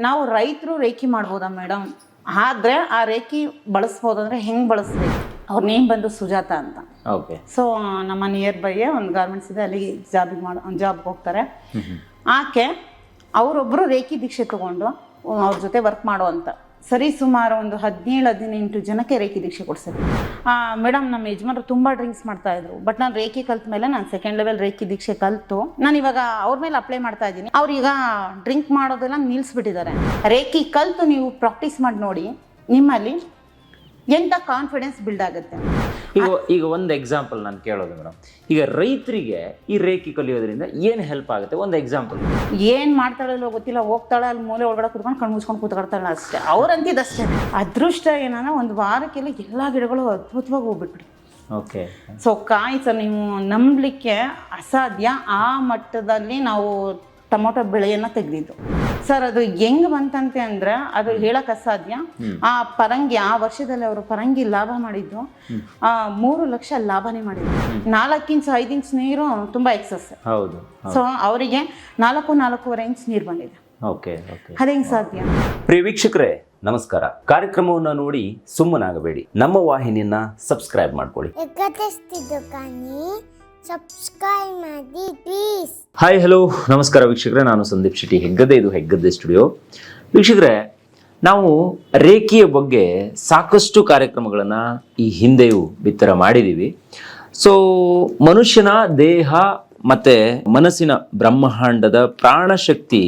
ನಾವು ರೈತರು ರೇಖಿ ಮಾಡ್ಬೋದಾ ಮೇಡಮ್? ಆದ್ರೆ ಆ ರೇಖಿ ಬಳಸ್ಬೋದಂದ್ರೆ ಹೆಂಗ್ ಬಳಸ್ಬೇಕು? ಅವ್ರ ನೇಮ್ ಬಂದು ಸುಜಾತ ಅಂತ. ಓಕೆ. ಸೊ ನಮ್ಮ ನಿಯರ್ ಬೈಗೆ ಒಂದು ಗಾರ್ಮೆಂಟ್ಸ್ ಇದೆ ಅಲ್ಲಿ ಜಾಬಿಗೆ ಮಾಡೋ ಜಾಬ್ಗೆ ಹೋಗ್ತಾರೆ. ಆಕೆ ಅವರೊಬ್ಬರು ರೇಖಿ ದೀಕ್ಷೆ ತಗೊಂಡು ಅವ್ರ ಜೊತೆ ವರ್ಕ್ ಮಾಡುವಂತ. ಸರಿ ಸುಮಾರು ಒಂದು ಹದಿನೇಳು, ಹದಿನೆಂಟು ಜನಕ್ಕೆ ರೇಖಿ ದೀಕ್ಷೆ ಕೊಡ್ಸಿದ್ರು. ಮೇಡಮ್ ನಮ್ಮ ಯಜಮಾನರು ತುಂಬ ಡ್ರಿಂಕ್ಸ್ ಮಾಡ್ತಾ ಇದ್ರು. ಬಟ್ ನಾನು ರೇಖಿ ಕಲ್ತ ಮೇಲೆ ನಾನು ಸೆಕೆಂಡ್ ಲೆವೆಲ್ ರೇಖಿ ದೀಕ್ಷೆ ಕಲ್ತು. ನಾನು ಇವಾಗ ಅವ್ರ ಮೇಲೆ ಅಪ್ಲೈ ಮಾಡ್ತಾ ಇದ್ದೀನಿ. ಅವ್ರೀಗ ಡ್ರಿಂಕ್ ಮಾಡೋದೆಲ್ಲ ನಿಲ್ಲಿಸ್ಬಿಟ್ಟಿದ್ದಾರೆ ರೇಖಿ ಕಲ್ತು ನೀವು ಪ್ರಾಕ್ಟೀಸ್ ಮಾಡಿ ನೋಡಿ. ನಿಮ್ಮಲ್ಲಿ ಎಂಥ ಕಾನ್ಫಿಡೆನ್ಸ್ ಬಿಲ್ಡ್ ಆಗುತ್ತೆ? ಈಗ ಈಗ ಒಂದು ಎಕ್ಸಾಂಪಲ್ ನಾನು ಕೇಳೋದು ಮೇಡಮ್ ಈಗ ರೈತರಿಗೆ ಈ ರೇಖಿ ಕಲಿಯೋದ್ರಿಂದ ಏನು ಹೆಲ್ಪ್ ಆಗುತ್ತೆ? ಒಂದು ಎಕ್ಸಾಂಪಲ್ ಏನು ಮಾಡ್ತಾಳಲ್ಲೋ ಗೊತ್ತಿಲ್ಲ ಹೋಗ್ತಾಳೆ ಅಲ್ಲಿ ಮೂಲೆ ಒಳಗಡೆ ಕುತ್ಕೊಂಡು ಕಣ್ಣು ಮುಚ್ಕೊಂಡು ಕೂತ್ಕೊಳ್ತಾಳೆ ಅಷ್ಟೇ. ಅವ್ರಂತಿದ್ದಷ್ಟೇ ಅದೃಷ್ಟ ಏನಂದ್ರೆ ಒಂದು ವಾರಕ್ಕೆಲ್ಲ ಎಲ್ಲ ಗಿಡಗಳು ಅದ್ಭುತವಾಗಿ ಹೋಗ್ಬಿಟ್ಬಿಡಿ ಓಕೆ ಸೊ ಕಾಯಿ ಸರ್ ನೀವು ನಂಬಲಿಕ್ಕೆ ಅಸಾಧ್ಯ. ಆ ಮಟ್ಟದಲ್ಲಿ ನಾವು ಟೊಮೊಟೊ ಬೆಳೆಯನ್ನ ತೆಗೆದಿದ್ದು. ಸರ್ ಅದು ಹೆಂಗ್ ಬಂತಂತೆ ಅಂದ್ರೆ ಅದು ಹೇಳಕ್ ಅಸಾಧ್ಯ. ಆ ಪರಂಗಿ ಆ ವರ್ಷದಲ್ಲಿ ಅವರು ಪರಂಗಿ ಲಾಭ ಮಾಡಿದ್ದು ಆ, ಮೂರು ಲಕ್ಷ ಲಾಭನೇ ಮಾಡಿದ್ರು. ನಾಲ್ಕು ಇಂಚ್ ಐದು ಇಂಚ್ ನೀರು ತುಂಬಾ ಎಕ್ಸಸ್ ಹೌದು ಸೊ ಅವರಿಗೆ ನಾಲ್ಕು ನಾಲ್ಕೂವರೆ ಇಂಚ್ ನೀರು ಬಂದಿದೆ. Okay okay. ಅದು ಹೆಂಗ್ ಸಾಧ್ಯ? ಪ್ರಿಯ ವೀಕ್ಷಕರೇ ನಮಸ್ಕಾರ. ಕಾರ್ಯಕ್ರಮವನ್ನು ನೋಡಿ ಸುಮ್ಮನಾಗಬೇಡಿ. ನಮ್ಮ ವಾಹಿನಿಯನ್ನ ಸಬ್ಸ್ಕ್ರೈಬ್ ಮಾಡ್ಕೊಳ್ಳಿ. ಸಬ್ಸ್ಕ್ರೈಬ್ ಮಾಡಿ ಪ್ಲೀಸ್ ಹಾಯ್ ಹಲೋ ನಮಸ್ಕಾರ ವೀಕ್ಷಕರೇ, ನಾನು ಸಂದೀಪ್ ಶೆಟ್ಟಿ ಹೆಗ್ಗದೆ ಇದು ಹೆಗ್ಗದ್ದೆ ಸ್ಟುಡಿಯೋ. ವೀಕ್ಷಕರೇ, ನಾವು ರೇಖೆಯ ಬಗ್ಗೆ ಸಾಕಷ್ಟು ಕಾರ್ಯಕ್ರಮಗಳನ್ನು ಈ ಹಿಂದೆಯೂ ಬಿತ್ತರ ಮಾಡಿದ್ದೀವಿ ಸೊ ಮನುಷ್ಯನ ದೇಹ ಮತ್ತು ಮನಸ್ಸಿನ ಬ್ರಹ್ಮಾಂಡದ ಪ್ರಾಣಶಕ್ತಿ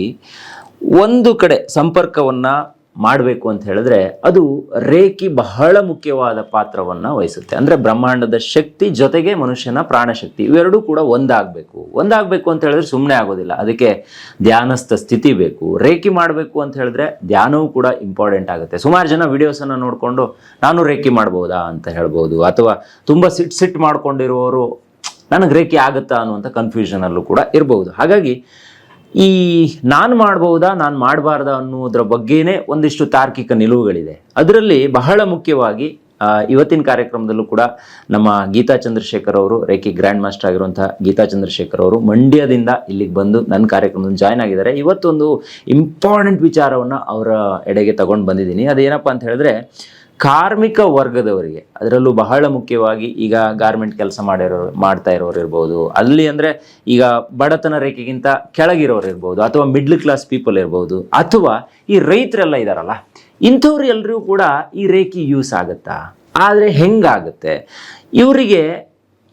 ಒಂದು ಕಡೆ ಸಂಪರ್ಕವನ್ನು ಮಾಡಬೇಕು ಅಂತ ಹೇಳಿದ್ರೆ ಅದು ರೇಖಿ ಬಹಳ ಮುಖ್ಯವಾದ ಪಾತ್ರವನ್ನು ವಹಿಸುತ್ತೆ. ಅಂದ್ರೆ ಬ್ರಹ್ಮಾಂಡದ ಶಕ್ತಿ ಜೊತೆಗೆ ಮನುಷ್ಯನ ಪ್ರಾಣಶಕ್ತಿ ಇವೆರಡೂ ಕೂಡ ಒಂದಾಗಬೇಕು. ಒಂದಾಗಬೇಕು ಅಂತ ಹೇಳಿದ್ರೆ ಸುಮ್ಮನೆ ಆಗೋದಿಲ್ಲ. ಅದಕ್ಕೆ ಧ್ಯಾನಸ್ಥ ಸ್ಥಿತಿ ಬೇಕು. ರೇಖಿ ಮಾಡಬೇಕು ಅಂತ ಹೇಳಿದ್ರೆ ಧ್ಯಾನವೂ ಕೂಡ ಇಂಪಾರ್ಟೆಂಟ್ ಆಗುತ್ತೆ. ಸುಮಾರು ಜನ ವಿಡಿಯೋಸನ್ನು ನೋಡಿಕೊಂಡು, ನಾನು ರೇಖಿ ಮಾಡ್ಬೋದಾ? ಅಂತ ಹೇಳ್ಬೋದು. ಅಥವಾ ತುಂಬ ಸಿಟ್ ಸಿಟ್ ಮಾಡ್ಕೊಂಡಿರುವವರು, ನನಗೆ ರೇಖೆ ಆಗುತ್ತಾ? ಅನ್ನುವಂಥ ಕನ್ಫ್ಯೂಷನಲ್ಲೂ ಕೂಡ ಇರಬಹುದು ಹಾಗಾಗಿ ಈ ನಾನು ಮಾಡ್ಬೋದಾ ನಾನು ಮಾಡಬಾರ್ದಾ ಅನ್ನೋದ್ರ ಬಗ್ಗೆನೇ ಒಂದಿಷ್ಟು ತಾರ್ಕಿಕ ನಿಲುವುಗಳಿದೆ. ಅದರಲ್ಲಿ ಬಹಳ ಮುಖ್ಯವಾಗಿ ಇವತ್ತಿನ ಕಾರ್ಯಕ್ರಮದಲ್ಲೂ ಕೂಡ ನಮ್ಮ ಗೀತಾ ಚಂದ್ರಶೇಖರ್ ಅವರು, ರೇಖಿ ಗ್ರ್ಯಾಂಡ್ ಮಾಸ್ಟರ್ ಆಗಿರುವಂತಹ ಗೀತಾ ಚಂದ್ರಶೇಖರ್ ಅವರು ಮಂಡ್ಯದಿಂದ ಇಲ್ಲಿಗೆ ಬಂದು ನನ್ನ ಕಾರ್ಯಕ್ರಮದಲ್ಲಿ ಜಾಯ್ನ್ ಆಗಿದ್ದಾರೆ. ಇವತ್ತೊಂದು ಇಂಪಾರ್ಟೆಂಟ್ ವಿಚಾರವನ್ನು ಅವರ ಎಡೆಗೆ ತಗೊಂಡು ಬಂದಿದ್ದೀನಿ. ಅದೇನಪ್ಪ ಅಂತ ಹೇಳಿದ್ರೆ ಕಾರ್ಮಿಕ ವರ್ಗದವರಿಗೆ, ಅದರಲ್ಲೂ ಬಹಳ ಮುಖ್ಯವಾಗಿ ಈಗ ಗಾರ್ಮೆಂಟ್ ಕೆಲಸ ಮಾಡಿರೋ ಮಾಡ್ತಾ ಇರೋರು ಇರ್ಬೋದು. ಅಲ್ಲಿ ಅಂದರೆ ಈಗ ಬಡತನ ರೇಖೆಗಿಂತ ಕೆಳಗಿರೋರು ಇರ್ಬೋದು, ಅಥವಾ ಮಿಡ್ಲ್ ಕ್ಲಾಸ್ ಪೀಪಲ್ ಇರ್ಬೋದು, ಅಥವಾ ಈ ರೈತರೆಲ್ಲ ಇದಾರಲ್ಲ, ಇಂಥವ್ರು ಎಲ್ಲರಿಗೂ ಕೂಡ ಈ ರೇಖೆ ಯೂಸ್ ಆಗುತ್ತಾ? ಆದರೆ ಹೆಂಗಾಗುತ್ತೆ? ಇವರಿಗೆ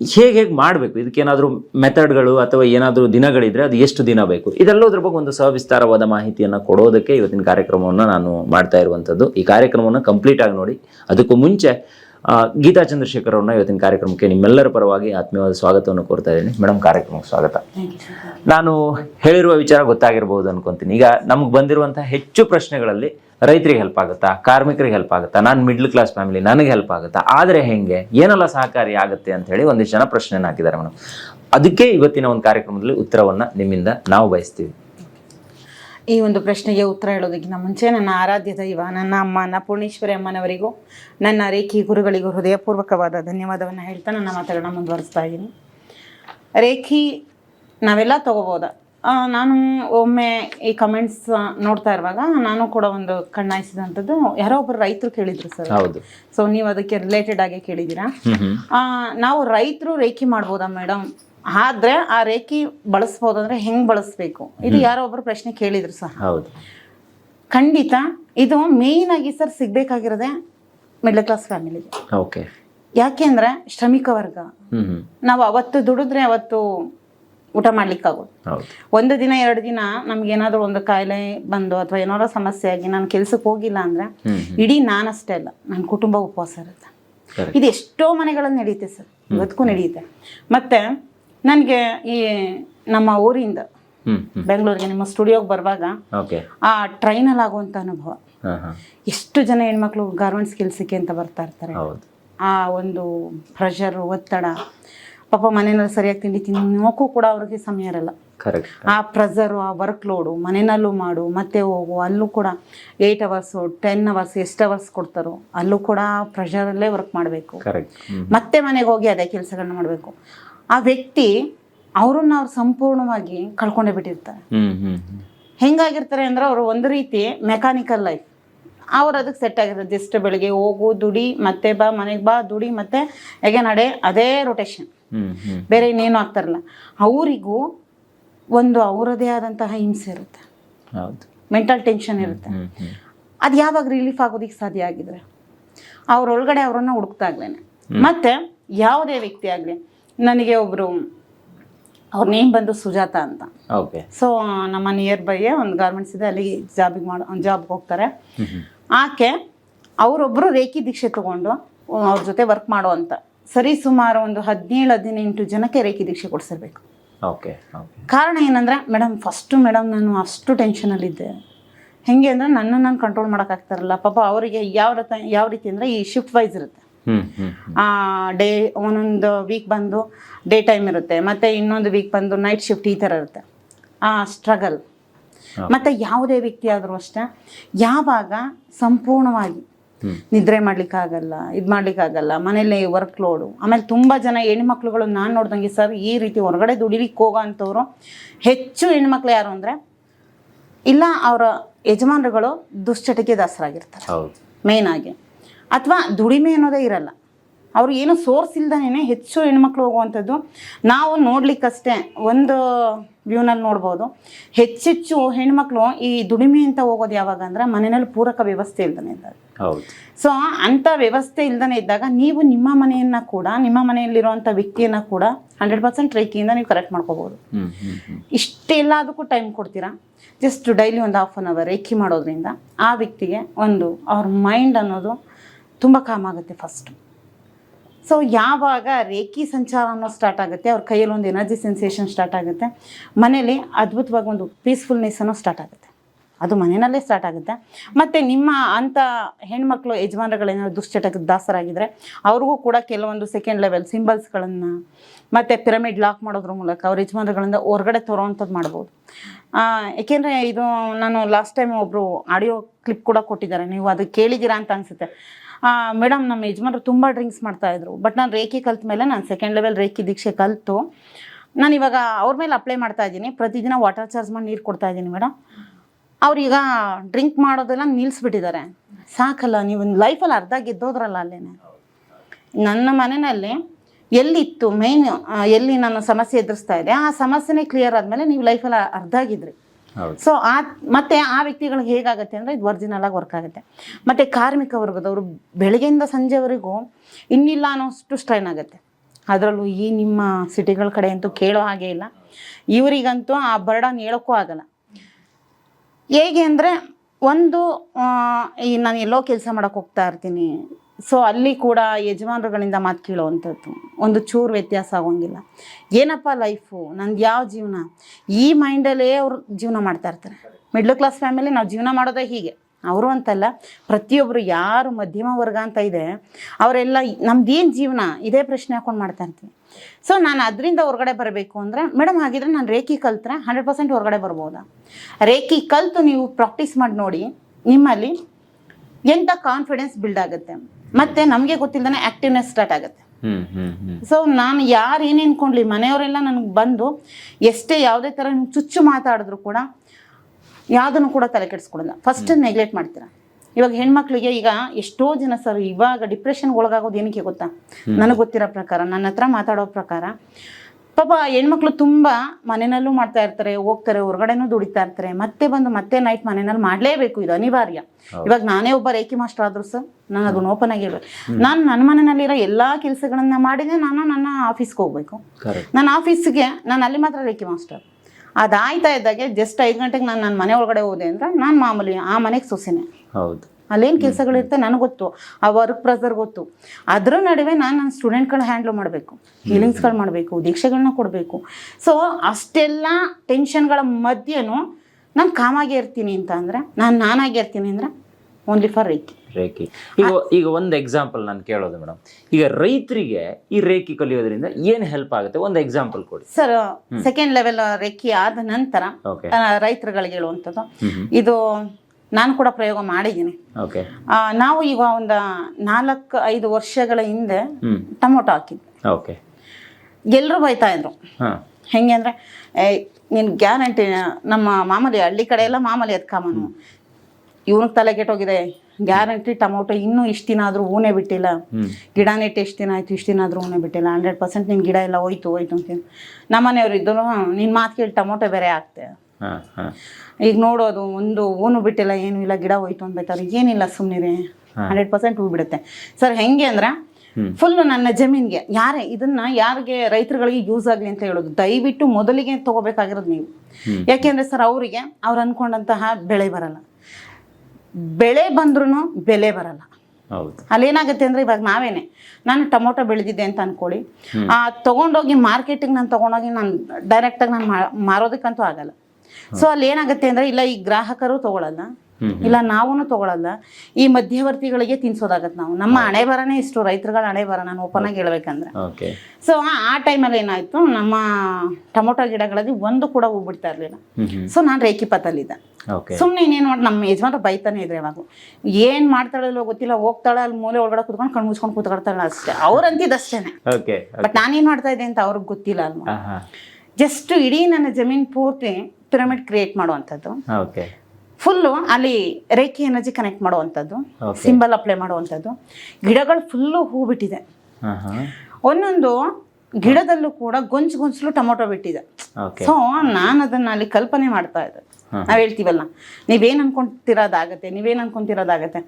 ಹೇಗೆ ಹೇಗೆ ಮಾಡಬೇಕು? ಇದಕ್ಕೇನಾದರೂ ಮೆಥಡ್ಗಳು ಅಥವಾ ಏನಾದರೂ ದಿನಗಳಿದ್ರೆ ಅದು ಎಷ್ಟು ದಿನ ಬೇಕು? ಇದೆಲ್ಲದ್ರ ಬಗ್ಗೆ ಒಂದು ಸವಿಸ್ತಾರವಾದ ಮಾಹಿತಿಯನ್ನು ಕೊಡೋದಕ್ಕೆ ಇವತ್ತಿನ ಕಾರ್ಯಕ್ರಮವನ್ನು ನಾನು ಮಾಡ್ತಾ ಇರುವಂಥದ್ದು. ಈ ಕಾರ್ಯಕ್ರಮವನ್ನು ಕಂಪ್ಲೀಟ್ ಆಗಿ ನೋಡಿ. ಅದಕ್ಕೂ ಮುಂಚೆ ಗೀತಾ ಚಂದ್ರಶೇಖರ್ ಅವ್ರನ್ನ ಇವತ್ತಿನ ಕಾರ್ಯಕ್ರಮಕ್ಕೆ ನಿಮ್ಮೆಲ್ಲರ ಪರವಾಗಿ ಆತ್ಮೀಯವಾದ ಸ್ವಾಗತವನ್ನು ಕೋರ್ತಾ ಇದ್ದೀನಿ. ಮೇಡಮ್ ಕಾರ್ಯಕ್ರಮಕ್ಕೆ ಸ್ವಾಗತ. ನಾನು ಹೇಳಿರುವ ವಿಚಾರ ಗೊತ್ತಾಗಿರ್ಬೋದು ಅನ್ಕೊಂತೀನಿ. ಈಗ ನಮ್ಗೆ ಬಂದಿರುವಂತಹ ಹೆಚ್ಚು ಪ್ರಶ್ನೆಗಳಲ್ಲಿ ರೈತರಿಗೆ ಹೆಲ್ಪ್ ಆಗುತ್ತಾ? ಕಾರ್ಮಿಕರಿಗೆ ಹೆಲ್ಪ್ ಆಗುತ್ತಾ? ನಾನು ಮಿಡ್ಲ್ ಕ್ಲಾಸ್ ಫ್ಯಾಮಿಲಿ ನನಗೆ ಹೆಲ್ಪ್ ಆಗುತ್ತಾ? ಆದರೆ ಹೆಂಗೆ? ಏನೆಲ್ಲ ಸಹಕಾರಿ ಆಗುತ್ತೆ ಅಂತ ಹೇಳಿ ಒಂದಿಷ್ಟು ಜನ ಪ್ರಶ್ನೆಯನ್ನು ಹಾಕಿದ್ದಾರೆ ಮೇಡಮ್ ಅದಕ್ಕೆ ಇವತ್ತಿನ ಒಂದು ಕಾರ್ಯಕ್ರಮದಲ್ಲಿ ಉತ್ತರವನ್ನು ನಿಮ್ಮಿಂದ ನಾವು ಬಯಸ್ತೀವಿ. ಈ ಒಂದು ಪ್ರಶ್ನೆಗೆ ಉತ್ತರ ಹೇಳೋದಕ್ಕಿಂತ ಮುಂಚೆ ನನ್ನ ಆರಾಧ್ಯ ದೈವ, ನನ್ನ ಅಮ್ಮ ಪೂರ್ಣೇಶ್ವರಿ ಅಮ್ಮನವರಿಗೂ, ನನ್ನ ರೇಖಿ ಗುರುಗಳಿಗೂ ಹೃದಯಪೂರ್ವಕವಾದ ಧನ್ಯವಾದವನ್ನು ಹೇಳ್ತಾ ನನ್ನ ಮಾತುಗಳನ್ನ ಮುಂದುವರಿಸ್ತಾ ಇದ್ದೀನಿ. ರೇಖಿ, ನಾವೆಲ್ಲ ತಗೋಬೋದಾ? ನಾನು ಒಮ್ಮೆ ಈ ಕಮೆಂಟ್ಸ್ ನೋಡ್ತಾ ಇರುವಾಗ ನಾನು ಕೂಡ ಒಂದು ಕಣ್ಣಾಯಿಸಿದಂಥದ್ದು ಯಾರೋ ಒಬ್ಬರು ರೈತರು ಕೇಳಿದ್ರು ಸರ್. ಹೌದು. ಸೊ ನೀವು ಅದಕ್ಕೆ ರಿಲೇಟೆಡ್ ಆಗಿ ಕೇಳಿದ್ದೀರಾ? ನಾವು ರೈತರು ರೇಖಿ ಮಾಡ್ಬೋದಾ ಮೇಡಮ್ ಆದ್ರೆ ಆ ರೇಖಿ ಬಳಸ್ಬೋದಂದ್ರೆ ಹೆಂಗ್ ಬಳಸ್ಬೇಕು? ಇದು ಯಾರೋ ಒಬ್ರು ಪ್ರಶ್ನೆ ಕೇಳಿದ್ರು ಸಹ. ಹೌದು. ಖಂಡಿತ ಇದು ಮೇನ್ ಆಗಿ ಸರ್ ಸಿಗ್ಬೇಕಾಗಿರೋದೇ ಮಿಡ್ಲ್ ಕ್ಲಾಸ್ ಫ್ಯಾಮಿಲಿ ಓಕೆ ಯಾಕೆಂದ್ರೆ ಶ್ರಮಿಕ ವರ್ಗ. ನಾವು ಅವತ್ತು ದುಡಿದ್ರೆ ಅವತ್ತು ಊಟ ಮಾಡ್ಲಿಕ್ಕಾಗೋದು. ಒಂದು ದಿನ ಎರಡು ದಿನ ನಮ್ಗೆ ಏನಾದರೂ ಒಂದು ಕಾಯಿಲೆ ಬಂದು ಅಥವಾ ಏನಾದ್ರು ಸಮಸ್ಯೆ ಆಗಿ ನಾನು ಕೆಲ್ಸಕ್ಕೆ ಹೋಗಿಲ್ಲ ಅಂದ್ರೆ ಇಡೀ ನಾನಷ್ಟೇ ಅಲ್ಲ ನನ್ನ ಕುಟುಂಬ ಉಪವಾಸ ಇರುತ್ತೆ. ಇದು ಎಷ್ಟೋ ಮನೆಗಳಲ್ಲಿ ನಡೆಯುತ್ತೆ ಸರ್ ಇವತ್ತಿಗೂ ನಡೆಯುತ್ತೆ ಮತ್ತೆ ನನಗೆ ಈ ನಮ್ಮ ಊರಿಂದ ಬೆಂಗಳೂರಿಗೆ ನಿಮ್ಮ ಸ್ಟುಡಿಯೋಗೆ ಬರುವಾಗ ಆ ಟ್ರೈನಲ್ಲಿ ಆಗುವಂತ ಅನುಭವ. ಎಷ್ಟು ಜನ ಹೆಣ್ಮಕ್ಳು ಗಾರ್ಮೆಂಟ್ಸ್ ಕೆಲಸಕ್ಕೆ ಅಂತ ಬರ್ತಾ ಇರ್ತಾರೆ. ಆ ಒಂದು ಪ್ರೆಷರ್ ಒತ್ತಡ ಪಾಪ ಮನೆಯಲ್ಲಿ ಸರಿಯಾಗಿ ತಿಂಡಿ ತಿನ್ನೋಕ್ಕೂ ಕೂಡ ಅವ್ರಿಗೆ ಸಮಯ ಇರಲ್ಲ. ಆ ಪ್ರೆಸರ್ ಆ ವರ್ಕ್ ಲೋಡು ಮನೆಯಲ್ಲೂ ಮಾಡು ಮತ್ತೆ ಹೋಗು ಅಲ್ಲೂ ಕೂಡ ಏಯ್ಟ್ ಅವರ್ಸು ಟೆನ್ ಅವರ್ಸ್ ಎಷ್ಟು ಅವರ್ಸ್ ಕೊಡ್ತಾರೋ ಅಲ್ಲೂ ಕೂಡ ಪ್ರೆಷರಲ್ಲೇ ವರ್ಕ್ ಮಾಡಬೇಕು. ಮತ್ತೆ ಮನೆಗೆ ಹೋಗಿ ಅದೇ ಕೆಲಸಗಳನ್ನ ಮಾಡಬೇಕು. ಆ ವ್ಯಕ್ತಿ ಅವ್ರನ್ನ ಅವ್ರು ಸಂಪೂರ್ಣವಾಗಿ ಕಳ್ಕೊಂಡೇ ಬಿಟ್ಟಿರ್ತಾರೆ. ಹೆಂಗಾಗಿರ್ತಾರೆ ಅಂದ್ರೆ ಅವರು ಒಂದು ರೀತಿ ಮೆಕ್ಯಾನಿಕಲ್ ಲೈಫ್ ಅವ್ರು ಅದಕ್ಕೆ ಸೆಟ್ ಆಗಿರೋದು. ಜಸ್ಟ್ ಬೆಳಿಗ್ಗೆ ಹೋಗು ದುಡಿ ಮತ್ತೆ ಬಾ ಮನೆಗೆ ಬಾ ದುಡಿ ಮತ್ತೆ ಹೇಗೆ ನಡೆ ಅದೇ ರೊಟೇಷನ್ ಬೇರೆ ಇನ್ನೇನು ಆಗ್ತಾರಲ್ಲ ಅವರಿಗೂ ಒಂದು ಅವರದೇ ಆದಂತಹ ಹಿಂಸೆ ಇರುತ್ತೆ. ಹೌದು. ಮೆಂಟಲ್ ಟೆನ್ಷನ್ ಇರುತ್ತೆ. ಅದು ಯಾವಾಗ ರಿಲೀಫ್ ಆಗೋದಿಕ್ಕೆ ಸಾಧ್ಯ ಆಗಿದ್ರೆ? ಅವ್ರೊಳಗಡೆ ಅವರನ್ನು ಹುಡುಕ್ತಾಗ್ಲೇನೆ ಮತ್ತೆ ಯಾವುದೇ ವ್ಯಕ್ತಿ ಆಗಲಿ ನನಗೆ ಒಬ್ಬರು ಅವ್ರ ನೇಮ್ ಬಂದು ಸುಜಾತ ಅಂತ. ಓಕೆ ಸೊ ನಮ್ಮ ನಿಯರ್ ಬೈಯೇ ಒಂದು ಗಾರ್ಮೆಂಟ್ಸ್ ಇದೆ ಅಲ್ಲಿ ಜಾಬಿಗೆ ಮಾಡೋ ಜಾಬ್ಗೆ ಹೋಗ್ತಾರೆ. ಆಕೆ ಅವರೊಬ್ಬರು ರೇಖಿ ದೀಕ್ಷೆ ತಗೊಂಡು ಅವ್ರ ಜೊತೆ ವರ್ಕ್ ಮಾಡೋ ಅಂತ ಸರಿ ಸುಮಾರು ಒಂದು ಹದಿನೇಳು ಹದಿನೆಂಟು ಜನಕ್ಕೆ ರೇಖಿ ದೀಕ್ಷೆ ಕೊಡಿಸಿರ್ಬೇಕು. ಓಕೆ ಕಾರಣ ಏನಂದ್ರೆ ಮೇಡಮ್ ಫಸ್ಟು ಮೇಡಮ್ ನಾನು ಅಷ್ಟು ಟೆನ್ಷನಲ್ಲಿದ್ದೆ ಹೆಂಗೆ ಅಂದ್ರೆ ನನ್ನ ನಾನು ಕಂಟ್ರೋಲ್ ಮಾಡೋಕ್ಕಾಗ್ತಾರಲ್ಲ ಪಾಪ ಅವರಿಗೆ ಯಾವ ಯಾವ ರೀತಿ ಅಂದರೆ ಈ ಶಿಫ್ಟ್ ವೈಸ್ ಇರುತ್ತೆ. ಡೇ ಒಂದೊಂದು ವೀಕ್ ಬಂದು ಡೇ ಟೈಮ್ ಇರುತ್ತೆ ಮತ್ತೆ ಇನ್ನೊಂದು ವೀಕ್ ಬಂದು ನೈಟ್ ಶಿಫ್ಟ್ ಈ ಥರ ಇರುತ್ತೆ. ಆ ಸ್ಟ್ರಗಲ್ ಮತ್ತೆ ಯಾವುದೇ ವ್ಯಕ್ತಿ ಆದರೂ ಅಷ್ಟೇ ಯಾವಾಗ ಸಂಪೂರ್ಣವಾಗಿ. ನಿದ್ರೆ ಮಾಡ್ಲಿಕ್ಕಾಗಲ್ಲ ಇದು ಮಾಡ್ಲಿಕ್ಕಾಗಲ್ಲ ಮನೇಲಿ ವರ್ಕ್ ಲೋಡು ಆಮೇಲೆ ತುಂಬ ಜನ ಹೆಣ್ಮಕ್ಳುಗಳು ನಾನು ನೋಡ್ದಂಗೆ ಸರ್ ಈ ರೀತಿ ಹೊರಗಡೆ ದುಡಿಲಿಕ್ಕೆ ಹೋಗೋ ಅಂಥವ್ರು ಹೆಚ್ಚು ಹೆಣ್ಮಕ್ಳು ಯಾರು ಅಂದರೆ ಇಲ್ಲ ಅವರ ಯಜಮಾನರುಗಳು ದುಶ್ಚಟಿಕೆ ದಾಸರಾಗಿರ್ತಾರೆ. ಮೇನ್ ಮೇಯ್ನ್ ಆಗಿ. ಅಥವಾ ದುಡಿಮೆ ಅನ್ನೋದೇ ಇರಲ್ಲ. ಅವ್ರು ಏನು ಸೋರ್ಸ್ ಇಲ್ದೇನೆ ಹೆಚ್ಚು ಹೆಣ್ಮಕ್ಳು ಹೋಗುವಂಥದ್ದು. ನಾವು ನೋಡ್ಲಿಕ್ಕಷ್ಟೇ ಒಂದು ವ್ಯೂನಲ್ಲಿ ನೋಡ್ಬೋದು. ಹೆಚ್ಚೆಚ್ಚು ಹೆಣ್ಮಕ್ಳು ಈ ದುಡಿಮೆ ಅಂತ ಹೋಗೋದು ಯಾವಾಗ ಅಂದ್ರೆ ಮನೆಯಲ್ಲಿ ಪೂರಕ ವ್ಯವಸ್ಥೆ ಇಲ್ದನೆ ಇದ್ದಾರೆ ಸೊ ಅಂಥ ವ್ಯವಸ್ಥೆ ಇಲ್ದನೆ ಇದ್ದಾಗ ನೀವು ನಿಮ್ಮ ಮನೆಯನ್ನ ಕೂಡ ನಿಮ್ಮ ಮನೆಯಲ್ಲಿರುವಂಥ ವ್ಯಕ್ತಿಯನ್ನ ಕೂಡ ಹಂಡ್ರೆಡ್ ಪರ್ಸೆಂಟ್ ರೈಕಿಯಿಂದ ನೀವು ಕರೆಕ್ಟ್ ಮಾಡ್ಕೋಬಹುದು ಇಷ್ಟೆಲ್ಲದಕ್ಕೂ ಟೈಮ್ ಕೊಡ್ತೀರಾ? ಜಸ್ಟ್ ಡೈಲಿ ಒಂದು ಹಾಫ್ ಆನ್ ಅವರ್ ರೇಖಿ ಮಾಡೋದ್ರಿಂದ ಆ ವ್ಯಕ್ತಿಗೆ ಒಂದು ಅವ್ರ ಮೈಂಡ್ ಅನ್ನೋದು ತುಂಬ ಕಾಮ್ ಆಗುತ್ತೆ ಫಸ್ಟು ಸೊ ಯಾವಾಗ ರೇಖಿ ಸಂಚಾರ ಅನ್ನೋ ಸ್ಟಾರ್ಟ್ ಆಗುತ್ತೆ, ಅವ್ರ ಕೈಯಲ್ಲಿ ಒಂದು ಎನರ್ಜಿ ಸೆನ್ಸೇಷನ್ ಸ್ಟಾರ್ಟ್ ಆಗುತ್ತೆ, ಮನೇಲಿ ಅದ್ಭುತವಾಗಿ ಒಂದು ಪೀಸ್ಫುಲ್ನೆಸ್ ಅನ್ನೋ ಸ್ಟಾರ್ಟ್ ಆಗುತ್ತೆ. ಅದು ಮನೆಯಲ್ಲೇ ಸ್ಟಾರ್ಟ್ ಆಗುತ್ತೆ. ಮತ್ತು ನಿಮ್ಮ ಅಂಥ ಹೆಣ್ಮಕ್ಳು ಯಜಮಾನರುಗಳೇನಾದ್ರು ದುಶ್ಚಟಕ್ಕೆ ದಾಸರಾಗಿದ್ದರೆ ಅವ್ರಿಗೂ ಕೂಡ ಕೆಲವೊಂದು ಸೆಕೆಂಡ್ ಲೆವೆಲ್ ಸಿಂಬಲ್ಸ್ಗಳನ್ನು ಮತ್ತು ಪಿರಮಿಡ್ ಲಾಕ್ ಮಾಡೋದ್ರ ಮೂಲಕ ಅವ್ರ ಯಜಮಾನರುಗಳಿಂದ ಹೊರಗಡೆ ತರೋವಂಥದ್ದು ಮಾಡ್ಬೋದು. ಏಕೆಂದರೆ ಇದು ನಾನು ಲಾಸ್ಟ್ ಟೈಮ್ ಒಬ್ಬರು ಆಡಿಯೋ ಕ್ಲಿಪ್ ಕೂಡ ಕೊಟ್ಟಿದ್ದಾರೆ. ನೀವು ಅದು ಕೇಳಿದ್ದೀರಾ ಅಂತ ಅನಿಸುತ್ತೆ. ಮೇಡಮ್ ನಮ್ಮ ಯಜಮಾನರು ತುಂಬ ಡ್ರಿಂಕ್ಸ್ ಮಾಡ್ತಾಯಿದ್ರು ಬಟ್ ನಾನು ರೇಖಿ ಕಲ್ತ ಮೇಲೆ ನಾನು ಸೆಕೆಂಡ್ ಲೆವೆಲ್ ರೇಖಿ ದೀಕ್ಷೆ ಕಲಿತು. ನಾನು ಇವಾಗ ಅವ್ರ ಮೇಲೆ ಅಪ್ಲೈ ಮಾಡ್ತಾ ಇದ್ದೀನಿ. ಪ್ರತಿದಿನ ವಾಟರ್ ಚಾರ್ಜ್ ಮಾಡಿ ನೀರು ಕೊಡ್ತಾ ಇದ್ದೀನಿ ಮೇಡಮ್ ಅವ್ರೀಗ ಡ್ರಿಂಕ್ ಮಾಡೋದೆಲ್ಲ ನಿಲ್ಲಿಸ್ಬಿಟ್ಟಿದ್ದಾರೆ ಸಾಕಲ್ಲ, ನೀವು ಲೈಫಲ್ಲಿ ಅರ್ಧ ಗೆದ್ದೋದ್ರಲ್ಲ ಅಲ್ಲೇ ನನ್ನ ಮನೆಯಲ್ಲಿ ಎಲ್ಲಿತ್ತು ಮೇನ್ ಎಲ್ಲಿ ನಾನು ಸಮಸ್ಯೆ ಎದುರಿಸ್ತಾ ಇದೆ, ಆ ಸಮಸ್ಯೆನೇ ಕ್ಲಿಯರ್ ಆದಮೇಲೆ ನೀವು ಲೈಫಲ್ಲಿ ಅರ್ಧ ಆಗಿದ್ರಿ ಸೊ ಆ, ಮತ್ತೆ ಆ ವ್ಯಕ್ತಿಗಳಿಗೆ ಹೇಗಾಗುತ್ತೆ ಅಂದರೆ ಇದು ಒರಿಜಿನಲ್ ಆಗಿ ವರ್ಕ್ ಆಗುತ್ತೆ. ಮತ್ತು ಕಾರ್ಮಿಕ ವರ್ಗದವರು ಬೆಳಗ್ಗೆಯಿಂದ ಸಂಜೆವರೆಗೂ ಇನ್ನಿಲ್ಲ ಅನ್ನೋಷ್ಟು ಸ್ಟ್ರೈನ್ ಆಗುತ್ತೆ. ಅದರಲ್ಲೂ ಈ ನಿಮ್ಮ ಸಿಟಿಗಳ ಕಡೆ ಅಂತೂ ಕೇಳೋ ಹಾಗೆ ಇಲ್ಲ. ಇವರಿಗಂತೂ ಆ ಬರ್ಡನ್ ಹೇಳೋಕ್ಕೂ ಆಗಲ್ಲ. ಹೇಗೆ ಅಂದರೆ ಒಂದು ಈ ನಾನು ಎಲ್ಲೋ ಕೆಲಸ ಮಾಡೋಕೆ ಹೋಗ್ತಾ ಇರ್ತೀನಿ ಸೊ ಅಲ್ಲಿ ಕೂಡ ಯಜಮಾನರುಗಳಿಂದ ಮಾತು ಕೇಳುವಂಥದ್ದು. ಒಂದು ಚೂರು ವ್ಯತ್ಯಾಸ ಆಗೋಂಗಿಲ್ಲ. ಏನಪ್ಪ ಲೈಫು ನಂದು ಯಾವ ಜೀವನ? ಈ ಮೈಂಡಲ್ಲೇ ಅವರು ಜೀವನ ಮಾಡ್ತಾ ಇರ್ತಾರೆ. ಮಿಡ್ಲ್ ಕ್ಲಾಸ್ ಫ್ಯಾಮಿಲಿ ನಾವು ಜೀವನ ಮಾಡೋದೇ ಹೀಗೆ. ಅವರು ಅಂತಲ್ಲ ಪ್ರತಿಯೊಬ್ಬರು ಯಾರು ಮಧ್ಯಮ ವರ್ಗ ಅಂತ ಇದೆ, ಅವರೆಲ್ಲ ನಮ್ದೇನು ಜೀವನ? ಇದೇ ಪ್ರಶ್ನೆ ಹಾಕೊಂಡು ಮಾಡ್ತಾ ಇರ್ತೀವಿ. ಸೊ ನಾನು ಅದರಿಂದ ಹೊರಗಡೆ ಬರಬೇಕು ಅಂದರೆ ಮೇಡಮ್ ಹಾಗಿದ್ರೆ ನಾನು ರೇಖಿ ಕಲ್ತ್ರೆ ಹಂಡ್ರೆಡ್ ಪರ್ಸೆಂಟ್ ಹೊರಗಡೆ ಬರ್ಬೋದಾ? ರೇಖಿ ಕಲ್ತು ನೀವು ಪ್ರಾಕ್ಟೀಸ್ ಮಾಡಿ ನೋಡಿ, ನಿಮ್ಮಲ್ಲಿ ಎಂಥ ಕಾನ್ಫಿಡೆನ್ಸ್ ಬಿಲ್ಡ್ ಆಗುತ್ತೆ? ಮತ್ತು ನಮಗೆ ಗೊತ್ತಿಲ್ಲದೇ ಆಕ್ಟಿವ್ನೆಸ್ ಸ್ಟಾರ್ಟ್ ಆಗುತ್ತೆ. ಸೊ ನಾನು ಯಾರು ಏನು ಅನ್ಕೊಂಡ್ಲಿ ಮನೆಯವರೆಲ್ಲ ನನಗೆ ಬಂದು ಎಷ್ಟೇ ಯಾವುದೇ ಥರ ಚುಚ್ಚು ಮಾತಾಡಿದ್ರು ಕೂಡ ಯಾವುದನ್ನು ಕೂಡ ತಲೆ ಕೆಡಿಸ್ಕೊಡಲ್ಲ. ಫಸ್ಟ್ ನೆಗ್ಲೆಕ್ಟ್ ಮಾಡ್ತೀರಾ. ಇವಾಗ ಹೆಣ್ಮಕ್ಳಿಗೆ ಈಗ ಎಷ್ಟೋ ಜನ ಸರ್ ಇವಾಗ ಡಿಪ್ರೆಷನ್ ಒಳಗಾಗೋದು ಏನಕ್ಕೆ ಗೊತ್ತಾ? ನನಗೆ ಗೊತ್ತಿರೋ ಪ್ರಕಾರ ನನ್ನ ಹತ್ರ ಮಾತಾಡೋ ಪ್ರಕಾರ ಪಾಪ ಹೆಣ್ಮಕ್ಳು ತುಂಬ ಮನೆಯಲ್ಲೂ ಮಾಡ್ತಾ ಇರ್ತಾರೆ ಹೋಗ್ತಾರೆ ಹೊರಗಡೆನೂ ದುಡಿತಾ ಇರ್ತಾರೆ ಮತ್ತೆ ಬಂದು ಮತ್ತೆ ನೈಟ್ ಮನೆಯಲ್ಲಿ ಮಾಡಲೇಬೇಕು ಇದು ಅನಿವಾರ್ಯ. ಇವಾಗ ನಾನೇ ಒಬ್ಬ ರೇಖಿ ಮಾಸ್ಟರ್ ಆದ್ರು ಸರ್ ನಾನು ಅದನ್ನ ಓಪನ್ ಆಗಿ ಹೇಳ್ಬೇಕು. ನಾನು ನನ್ನ ಮನೆಯಲ್ಲಿರೋ ಎಲ್ಲ ಕೆಲಸಗಳನ್ನ ಮಾಡಿದ್ರೆ ನಾನು ನನ್ನ ಆಫೀಸ್ಗೆ ಹೋಗ್ಬೇಕು. ನನ್ನ ಆಫೀಸ್ಗೆ ನಾನು ಅಲ್ಲಿ ಮಾತ್ರ ರೇಖಿ ಮಾಸ್ಟರ್. ಅದಾಯ್ತಾ ಇದ್ದಾಗೆ ಜಸ್ಟ್ ಐದು ಗಂಟೆಗೆ ನಾನು ನನ್ನ ಮನೆ ಒಳಗಡೆ ಹೋದೆ ಅಂದ್ರೆ ನಾನು ಮಾಮೂಲಿ ಆ ಮನೆಗೆ ಸೊಸೆನೆ. ಹೌದು. ಅಲ್ಲೇನು ಕೆಲಸಗಳಿರುತ್ತೆ ನನಗೆ ಗೊತ್ತು ಆ ವರ್ಕ್ ಪ್ರೆಸರ್ ಗೊತ್ತು. ಅದರ ನಡುವೆ ನಾನು ನನ್ನ ಸ್ಟೂಡೆಂಟ್ಗಳು ಹ್ಯಾಂಡ್ಲ್ ಮಾಡಬೇಕು ಹೀಲಿಂಗ್ಸ್ಗಳು ಮಾಡಬೇಕು ದೀಕ್ಷೆಗಳನ್ನ ಕೊಡಬೇಕು. ಸೊ ಅಷ್ಟೆಲ್ಲ ಟೆನ್ಷನ್ಗಳ ಮಧ್ಯೆನೂ ನಾನು ಕಾಮಾಗಿ ಇರ್ತೀನಿ ಅಂತ ಅಂದರೆ ನಾನು ನಾನಾಗಿ ಇರ್ತೀನಿ ಅಂದರೆ ಓನ್ಲಿ ಫಾರ್ ರೇಖಿ ರೇಖಿ ಈಗ ಈಗ ಒಂದು ಎಕ್ಸಾಂಪಲ್ ನಾನು ಕೇಳೋದು ಮೇಡಮ್ ಈಗ ರೈತರಿಗೆ ಈ ರೇಖಿ ಕಲಿಯೋದ್ರಿಂದ ಏನು ಹೆಲ್ಪ್ ಆಗುತ್ತೆ? ಒಂದು ಎಕ್ಸಾಂಪಲ್ ಕೊಡಿ. ಸರ್ ಸೆಕೆಂಡ್ ಲೆವೆಲ್ ರೇಖಿ ಆದ ನಂತರ ರೈತರುಗಳಿಗೆ ಹೇಳುವಂಥದ್ದು ಇದು ನಾನು ಕೂಡ ಪ್ರಯೋಗ ಮಾಡಿದ್ದೀನಿ. ಓಕೆ. ಆ, ನಾವು ಈಗ ಒಂದು ನಾಲ್ಕು ಐದು ವರ್ಷಗಳ ಹಿಂದೆ ಟೊಮೊಟೊ ಹಾಕಿದ್ವಿ. ಓಕೆ. ಎಲ್ಲರೂ ಬೈತಾ ಇದ್ರು. ಹೆಂಗೆ ಅಂದರೆ ನೀನು ಗ್ಯಾರಂಟಿ ನಮ್ಮ ಮಾಮೂಲಿ ಹಳ್ಳಿ ಕಡೆ ಎಲ್ಲ ಮಾಮೂಲಿ ಕಾಮನು ಇವನಿಗೆ ತಲೆ ಕೆಟ್ಟೋಗಿದೆ. ಗ್ಯಾರಂಟಿ ಟೊಮೊಟೊ ಇನ್ನೂ ಇಷ್ಟು ದಿನ ಆದರೂ ಹೂನೇ ಬಿಟ್ಟಿಲ್ಲ. ಗಿಡ ನೆಟ್ಟು ಎಷ್ಟು ದಿನ ಆಯಿತು ಇಷ್ಟು ದಿನ ಆದರೂ ಹೂನೆ ಬಿಟ್ಟಿಲ್ಲ. ಹಂಡ್ರೆಡ್ ಪರ್ಸೆಂಟ್ ನಿನ್ನ ಗಿಡ ಎಲ್ಲ ಹೋಯ್ತು ಹೋಯ್ತು ಅಂತ ನಮ್ಮ ಮನೆಯವ್ರು ಇದ್ದರು ನಿನ್ನ ಮಾತು ಕೇಳಿ ಟೊಮೊಟೊ ಬೇರೆ ಆಗ್ತೆ ಈಗ ನೋಡೋದು ಒಂದು ಹೂನು ಬಿಟ್ಟಿಲ್ಲ ಏನು ಇಲ್ಲ ಗಿಡ ಹೋಯ್ತು ಅಂತ ಬೈತಾರೆ ಏನಿಲ್ಲ ಸುಮ್ಮನೆ ಹಂಡ್ರೆಡ್ ಪರ್ಸೆಂಟ್ ಹೂ ಬಿಡುತ್ತೆ ಸರ್ ಹೆಂಗೆ ಅಂದ್ರೆ ಫುಲ್ಲು ನನ್ನ ಜಮೀನ್ಗೆ ಯಾರೇ ಇದನ್ನ ಯಾರಿಗೆ ರೈತರುಗಳಿಗೆ ಯೂಸ್ ಆಗಲಿ ಅಂತ ಹೇಳೋದು. ದಯವಿಟ್ಟು ಮೊದಲಿಗೆ ತಗೋಬೇಕಾಗಿರೋದು ನೀವು. ಯಾಕೆಂದ್ರೆ ಸರ್ ಅವರಿಗೆ ಅವ್ರು ಅನ್ಕೊಂಡಂತಹ ಬೆಳೆ ಬರಲ್ಲ. ಬೆಳೆ ಬಂದ್ರೂ ಬೆಲೆ ಬರಲ್ಲ. ಅಲ್ಲೇನಾಗುತ್ತೆ ಅಂದ್ರೆ ಇವಾಗ ನಾವೇನೆ ನಾನು ಟೊಮೊಟೊ ಬೆಳೆದಿದ್ದೆ ಅಂತ ಅನ್ಕೊಳ್ಳಿ. ಆ ತಗೊಂಡೋಗಿ ಮಾರ್ಕೆಟಿಗೆ ನಾನು ತಗೊಂಡೋಗಿ ನಾನು ಡೈರೆಕ್ಟಾಗಿ ನಾನು ಮಾರೋದಕ್ಕಂತೂ ಆಗಲ್ಲ. ಸೊ ಅಲ್ಲಿ ಏನಾಗುತ್ತೆ ಅಂದ್ರೆ ಇಲ್ಲ ಈ ಗ್ರಾಹಕರು ತಗೊಳಲ್ಲ ಇಲ್ಲ ನಾವೂ ತಗೊಳಲ್ಲ ಈ ಮಧ್ಯವರ್ತಿಗಳಿಗೆ ತಿನ್ಸೋದಾಗತ್ತೆ ನಾವು. ನಮ್ಮ ಹಣೆ ಬರನೇ ಇಷ್ಟು ರೈತರುಗಳ ಹಣೆ ಬರ ನಾನು ಓಪನ್ ಆಗಿ ಹೇಳ್ಬೇಕಂದ್ರೆ. ಸೊ ಆ ಟೈಮಲ್ಲಿ ಏನಾಯ್ತು ನಮ್ಮ ಟೊಮೊಟೊ ಗಿಡಗಳಲ್ಲಿ ಒಂದು ಕೂಡ ಹೂ ಬಿಡ್ತಾ ಇರ್ಲಿಲ್ಲ ಸೊ ನಾನು ರೇಖಿ ಪತ್ತಲ್ಲಿದ್ದೆ ಸುಮ್ಮನೆ ಇನ್ನೇನು ಮಾಡಿ ನಮ್ಮ ಯಜಮಾನ ಬೈತಾನೆ ಇದ್ರೆ ಯಾವಾಗ ಏನ್ ಮಾಡ್ತಾಳಲ್ಲೋ ಗೊತ್ತಿಲ್ಲ ಹೋಗ್ತಾಳೆ ಅಲ್ಲಿ ಮೂಲೆ ಒಳಗಡೆ ಕುತ್ಕೊಂಡು ಕಣ್ಣು ಮುಚ್ಕೊಂಡು ಕೂತ್ಕೊಳ್ತಾಳೆ ಅಷ್ಟೇ. ಅವ್ರ ಅಂತಿದ್ದು ಅಷ್ಟೇನೆ ಓಕೆ ಬಟ್ ನಾನೇನ್ ಮಾಡ್ತಾ ಇದ್ದೆ ಅಂತ ಅವ್ರಿಗೆ ಗೊತ್ತಿಲ್ಲ ಅಲ್ವಾ. ಜಸ್ಟ್ ಇಡೀ ನನ್ನ ಜಮೀನ್ ಪೂರ್ತಿ ಪಿರಮಿಡ್ ಕ್ರಿಯೇಟ್ ಮಾಡುವಂಥದ್ದು. ಓಕೆ ಫುಲ್ಲು ಅಲ್ಲಿ ರೇಖೆ ಎನರ್ಜಿ ಕನೆಕ್ಟ್ ಮಾಡುವಂಥದ್ದು. ಸಿಂಬಲ್ ಅಪ್ಲೈ ಮಾಡುವಂಥದ್ದು. ಗಿಡಗಳು ಫುಲ್ಲು ಹೂ ಬಿಟ್ಟಿದೆ. ಒಂದೊಂದು ಗಿಡದಲ್ಲೂ ಕೂಡ ಗೊಂಚು ಗೊಂಚಲು ಟೊಮೊಟೊ ಬಿಟ್ಟಿದೆ. ಸೊ ನಾನು ಅದನ್ನ ಅಲ್ಲಿ ಕಲ್ಪನೆ ಮಾಡ್ತಾ ಇದ್ದೆ. ನಾವ್ ಹೇಳ್ತೀವಲ್ಲ ನೀವೇನ್ ಅನ್ಕೊಂತಿರೋದಾಗತ್ತೆ ನೀವೇನ್ ಅನ್ಕೊಂತಿರೋದಾಗತ್ತೆ.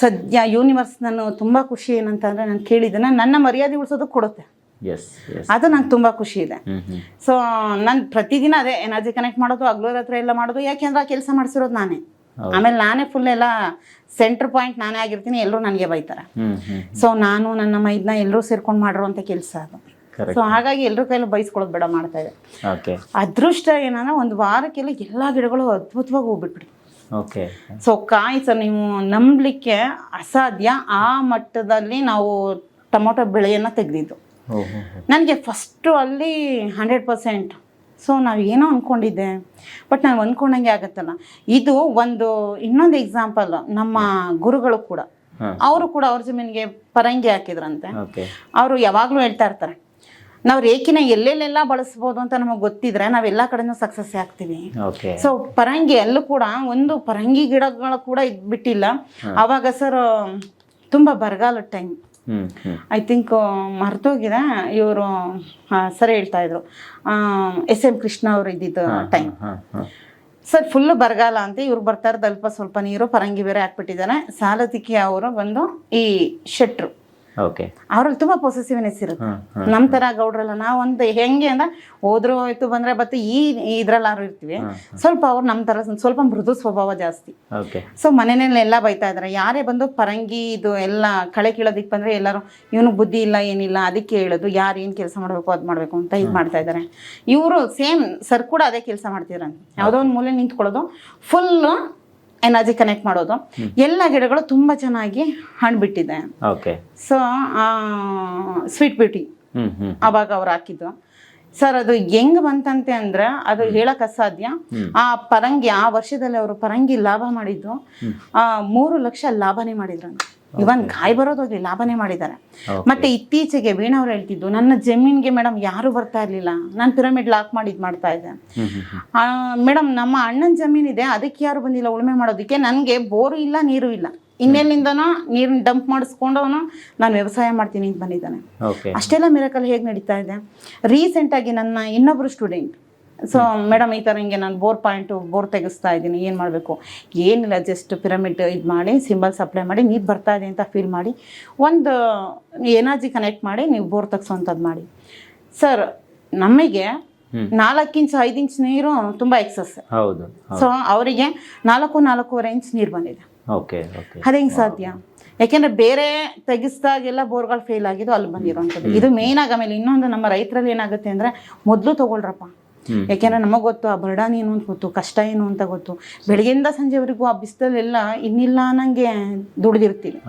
ಸದ್ಯ ಯೂನಿವರ್ಸ್ ನಾನು ತುಂಬಾ ಖುಷಿ ಏನಂತಂದ್ರೆ ನಾನು ಕೇಳಿದ್ದನ್ನ ನನ್ನ ಮರ್ಯಾದೆ ಉಳಿಸೋದಕ್ಕೆ ಕೊಡುತ್ತೆ. ಅದು ನಂಗೆ ತುಂಬಾ ಖುಷಿ ಇದೆ. ಸೊ ನಾನು ಪ್ರತಿದಿನ ಅದೇ ಎನರ್ಜಿ ಕನೆಕ್ಟ್ ಮಾಡೋದು ಅಗ್ಲೋರ್ ಹತ್ರ ಎಲ್ಲ ಮಾಡೋದು ಯಾಕೆಂದ್ರೆ ಆ ಕೆಲಸ ಮಾಡಿಸಿರೋದು ನಾನೇ. ಆಮೇಲೆ ನಾನೇ ಫುಲ್ ಎಲ್ಲ ಸೆಂಟರ್ ಪಾಯಿಂಟ್ ನಾನೇ ಆಗಿರ್ತೀನಿ ಎಲ್ಲರೂ ನನಗೆ ಬೈತಾರೆ. ಸೊ ನಾನು ನನ್ನ ಮೈದ್ನ ಎಲ್ಲರೂ ಸೇರ್ಕೊಂಡು ಮಾಡಿರುವಂಥ ಕೆಲಸ ಅದು. ಸೊ ಹಾಗಾಗಿ ಎಲ್ಲರ ಕೈಲೂ ಬೈಸ್ಕೊಳ್ಳೋದು ಬೇಡ ಮಾಡ್ತಾ ಇದೆ ಅದೃಷ್ಟ ಏನಂದ್ರೆ ಒಂದು ವಾರಕ್ಕೆಲ್ಲ ಎಲ್ಲ ಗಿಡಗಳು ಅದ್ಭುತವಾಗಿ ಹೋಗ್ಬಿಟ್ಬಿಡಿ ಓಕೆ ಸೊ ಕಾಯಿ ಸರ್ ನೀವು ನಂಬಲಿಕ್ಕೆ ಅಸಾಧ್ಯ ಆ ಮಟ್ಟದಲ್ಲಿ ನಾವು ಟೊಮೊಟೊ ಬೆಳೆಯನ್ನು ತೆಗೆದಿದ್ದು. ನನಗೆ ಫಸ್ಟು ಅಲ್ಲಿ ಹಂಡ್ರೆಡ್ ಪರ್ಸೆಂಟ್. ಸೊ ನಾವು ಏನೋ ಅಂದ್ಕೊಂಡಿದ್ದೆ ಬಟ್ ನಾವು ಅಂದ್ಕೊಂಡಂಗೆ ಆಗತ್ತಲ್ಲ. ಇದು ಒಂದು ಇನ್ನೊಂದು ಎಕ್ಸಾಂಪಲ್ ನಮ್ಮ ಗುರುಗಳು ಕೂಡ. ಅವರು ಕೂಡ ಅವ್ರ ಜಮೀನಿಗೆ ಪರಂಗಿ ಹಾಕಿದ್ರಂತೆ. ಅವರು ಯಾವಾಗಲೂ ಹೇಳ್ತಾ ಇರ್ತಾರೆ. ನಾವು ರೇಖಿನ ಎಲ್ಲೆಲ್ಲೆಲ್ಲ ಬಳಸ್ಬೋದು ಅಂತ ನಮಗೆ ಗೊತ್ತಿದ್ರೆ ನಾವೆಲ್ಲ ಕಡೆನೂ ಸಕ್ಸಸ್ ಆಗ್ತೀವಿ. ಸೊ ಪರಂಗಿ ಅಲ್ಲೂ ಕೂಡ ಒಂದು ಪರಂಗಿ ಗಿಡಗಳು ಕೂಡ ಇದ್ ಬಿಟ್ಟಿಲ್ಲ. ಅವಾಗ ಸರ್ ತುಂಬಾ ಬರಗಾಲ ಟೈಮ್ ಐ ಥಿಂಕ್ ಮರ್ತೋಗಿದೆ ಇವರು ಸರ್ ಹೇಳ್ತಾ ಇದ್ರು. ಎಸ್ ಎಂ ಕೃಷ್ಣ ಅವರು ಇದ್ದಿದ್ದು ಟೈಮ್ ಸರ್ ಫುಲ್ ಬರಗಾಲ ಅಂತ ಇವ್ರು ಬರ್ತಾ ಸ್ವಲ್ಪ ಸ್ವಲ್ಪ ನೀರು ಪರಂಗಿ ಬೇರೆ ಹಾಕ್ಬಿಟ್ಟಿದ್ದಾರೆ ಸಾಲದಿಕ್ಕಿ ಅವರು ಬಂದು ಈ ಶೆಟ್ರು. ಅವ್ರಲ್ಲಿ ತುಂಬಾ ಪೊಸೆಸಿವ್ನೆಸ್ ಇರುತ್ತೆ. ನಮ್ ನಮ್ಮ ತರ ಗೌಡ್ರಲ್ಲ ನಾವೊಂದು ಹೆಂಗೆ ಅಂದ್ರೆ ಹೋದ್ರು ಹೋಯ್ತು ಬಂದ್ರೆ ಬತ್ತು ಈ ಇದ್ರಲ್ಲಾರು ಇರ್ತೀವಿ. ಸ್ವಲ್ಪ ಅವ್ರು ನಮ್ಮ ತರ ಸ್ವಲ್ಪ ಮೃದು ಸ್ವಭಾವ ಜಾಸ್ತಿ. ಸೊ ಮನೆಯಲ್ಲಿ ಎಲ್ಲ ಬೈತಾ ಇದಾರೆ. ಯಾರೇ ಬಂದು ಪರಂಗಿ ಇದು ಎಲ್ಲ ಕಳೆ ಕೀಳೋದಿಕ್ ಬಂದ್ರೆ ಎಲ್ಲರೂ ಇವನು ಬುದ್ಧಿ ಇಲ್ಲ ಏನಿಲ್ಲ ಅದಕ್ಕೆ ಹೇಳೋದು ಯಾರು ಏನ್ ಕೆಲಸ ಮಾಡ್ಬೇಕು ಅದ್ ಮಾಡ್ಬೇಕು ಅಂತ ಇದು ಮಾಡ್ತಾ ಇದಾರೆ. ಇವರು ಸೇಮ್ ಸರ್ ಕೂಡ ಅದೇ ಕೆಲಸ ಮಾಡ್ತಿದ್ರಂತೆ. ಯಾವುದೋ ಒಂದು ಮೂಲೆ ನಿಂತ್ಕೊಳ್ಳೋದು ಫುಲ್ಲು ಎನರ್ಜಿ ಕನೆಕ್ಟ್ ಮಾಡೋದು. ಎಲ್ಲ ಗಿಡಗಳು ತುಂಬ ಚೆನ್ನಾಗಿ ಹಣ್ಣು ಬಿಟ್ಟಿದೆ ಓಕೆ ಸೊ ಸ್ವೀಟ್ ಬ್ಯೂಟಿ ಅವಾಗ ಅವ್ರು ಹಾಕಿದ್ದು. ಸರ್ ಅದು ಹೆಂಗ್ ಬಂತಂತೆ ಅಂದ್ರೆ ಅದು ಹೇಳಕ್ ಅಸಾಧ್ಯ. ಆ ಪರಂಗಿ ಆ ವರ್ಷದಲ್ಲಿ ಅವರು ಪರಂಗಿ ಲಾಭ ಮಾಡಿದ್ದು ಆ ಮೂರು ಲಕ್ಷ ಲಾಭನೇ ಮಾಡಿದ್ರಂತೆ ಇವನ್ ಕಾಯಿ ಬರೋದೋಗ್ಲಿ ಲಾಭನೇ ಮಾಡಿದ್ದಾರೆ ಮತ್ತೆ ಇತ್ತೀಚೆಗೆ ವೀಣಾ ಅವ್ರು ಹೇಳ್ತಿದ್ದು ನನ್ನ ಜಮೀನ್ಗೆ ಮೇಡಮ್ ಯಾರು ಬರ್ತಾ ಇರ್ಲಿಲ್ಲ. ನಾನು ಪಿರಮಿಡ್ ಲಾಕ್ ಮಾಡಿ ಇದ್ ಮಾಡ್ತಾ ಇದ್ದೆ. ಮೇಡಮ್ ನಮ್ಮ ಅಣ್ಣನ ಇದೆ ಅದಕ್ಕೆ ಯಾರು ಬಂದಿಲ್ಲ ಉಳುಮೆ ಮಾಡೋದಕ್ಕೆ. ನನಗೆ ಬೋರು ಇಲ್ಲ ನೀರು ಇಲ್ಲ. ಇನ್ನೆಲ್ಲಿಂದನೋ ನೀರನ್ನ ಡಂಪ್ ಮಾಡಿಸ್ಕೊಂಡವನು ನಾನು ವ್ಯವಸಾಯ ಮಾಡ್ತೀನಿ ಅಂತ ಬಂದಿದ್ದಾನೆ. ಅಷ್ಟೆಲ್ಲ ಮಿರಕಲ್ ಹೇಗೆ ನಡೀತಾ ಇದೆ? ರೀಸೆಂಟಾಗಿ ನನ್ನ ಇನ್ನೊಬ್ಬರು ಸ್ಟೂಡೆಂಟ್ ಸೊ ಮೇಡಮ್ ಈ ಥರ ಹಿಂಗೆ ನಾನು ಬೋರ್ ಪಾಯಿಂಟು ಬೋರ್ ತೆಗೆಸ್ತಾ ಇದ್ದೀನಿ. ಏನು ಮಾಡಬೇಕು? ಏನಿಲ್ಲ ಜಸ್ಟ್ ಪಿರಮಿಡ್ ಇದು ಮಾಡಿ ಸಿಂಬಲ್ಸ್ ಅಪ್ಲೈ ಮಾಡಿ ನೀರು ಬರ್ತಾ ಇದೆ ಅಂತ ಫೀಲ್ ಮಾಡಿ ಒಂದು ಎನರ್ಜಿ ಕನೆಕ್ಟ್ ಮಾಡಿ ನೀವು ಬೋರ್ ತೆಗ್ಸೋವಂಥದ್ದು ಮಾಡಿ. ಸರ್ ನಮಗೆ ನಾಲ್ಕು ಇಂಚ್ ಐದು ಇಂಚ್ ನೀರು ತುಂಬ ಎಕ್ಸಸ್ ಹೌದು ಸೊ ಅವರಿಗೆ ನಾಲ್ಕು ನಾಲ್ಕೂವರೆ ಇಂಚ್ ನೀರು ಬಂದಿದೆ. ಓಕೆ ಅದು ಹೆಂಗೆ ಸಾಧ್ಯ? ಯಾಕೆಂದ್ರೆ ಬೇರೆ ತೆಗಿಸ್ದಾಗೆಲ್ಲ ಬೋರ್ಗಳು ಫೇಲ್ ಆಗಿದ್ದು ಅಲ್ಲಿ ಬಂದಿರೋಂಥದ್ದು. ಇದು ಮೇನ್ ಆಗಿ ಆಮೇಲೆ ಇನ್ನೊಂದು ನಮ್ಮ ರೈತರಲ್ಲಿ ಏನಾಗುತ್ತೆ ಅಂದ್ರೆ ಮೊದಲು ತಗೊಳ್ರಪ್ಪ. ಯಾಕೆಂದ್ರೆ ನಮಗೆ ಗೊತ್ತು ಆ ಬರ್ಡನ್ ಏನು ಅಂತ ಗೊತ್ತು ಕಷ್ಟ ಏನು ಅಂತ ಗೊತ್ತು. ಬೆಳಗ್ಗೆಯಿಂದ ಸಂಜೆವರೆಗೂ ಆ ಬಿಸಿಲಲ್ಲೆಲ್ಲ ಇನ್ನಿಲ್ಲ ಅನ್ನಂಗೆ ದುಡಿದಿರ್ತೀವಿ.